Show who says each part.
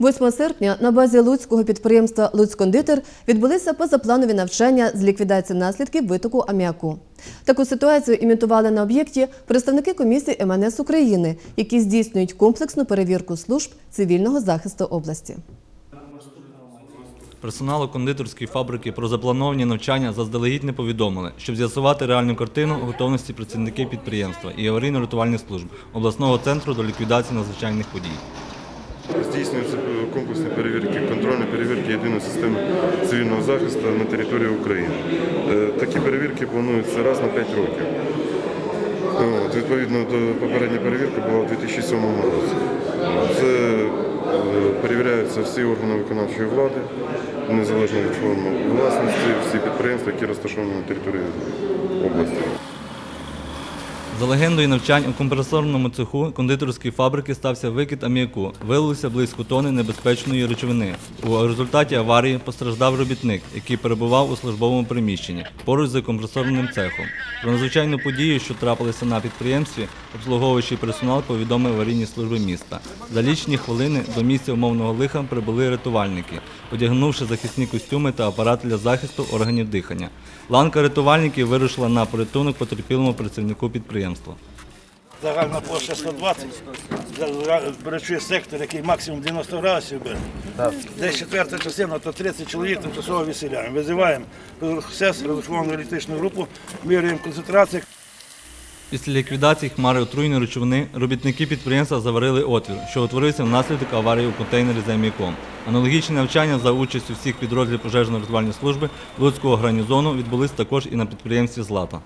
Speaker 1: 8 серпня на базі луцького підприємства «Луцькондитер» відбулися позапланові навчання з ліквідації наслідків витоку аміаку. Таку ситуацію імітували на об'єкті представники комісії МНС України, які здійснюють комплексну перевірку служб цивільного захисту області.
Speaker 2: Персоналу кондитерської фабрики про заплановані навчання заздалегідь не повідомили, щоб з'ясувати реальну картину готовності працівників підприємства і аварійно-рятувальних служб обласного центру до ліквідації надзвичайних подій.
Speaker 3: Здійснюються комплексні перевірки, контрольні перевірки єдиної системи цивільного захисту на території України. Е, Такі перевірки плануються раз на 5 років. От, відповідно до попередня перевірка була в 2007 році. Це е, перевіряються всі органи виконавчої влади, незалежно від форми власності, всі підприємства, які розташовані на території області.
Speaker 2: За легендою навчань у компресорному цеху кондитерської фабрики стався викид аміаку. Вилилося близько тони небезпечної речовини. У результаті аварії постраждав робітник, який перебував у службовому приміщенні поруч з компресорним цехом. Про надзвичайну подію, що трапилася на підприємстві, обслуговуючий персонал повідомив аварійні служби міста. За лічні хвилини до місця умовного лиха прибули рятувальники, одягнувши захисні костюми та апарат для захисту органів дихання. Ланка рятувальників вирушила на порятунок потерпілому працівнику підприємства.
Speaker 4: Загальна площа 120, беречує сектор, який максимум 90 градусів бере. Десь четверта частина, то 30 чоловік тимчасово виселяємо. Визиваємо СЕС, розраховану аналітичну групу, міряємо концентрацію.
Speaker 2: Після ліквідації хмари отруйної речовини робітники підприємства заварили отвір, що утворився внаслідок аварії у контейнері за м'яком. Аналогічні навчання за участю всіх підрозділів пожежно-рятувальної служби Луцького гарнізону відбулись також і на підприємстві Злата.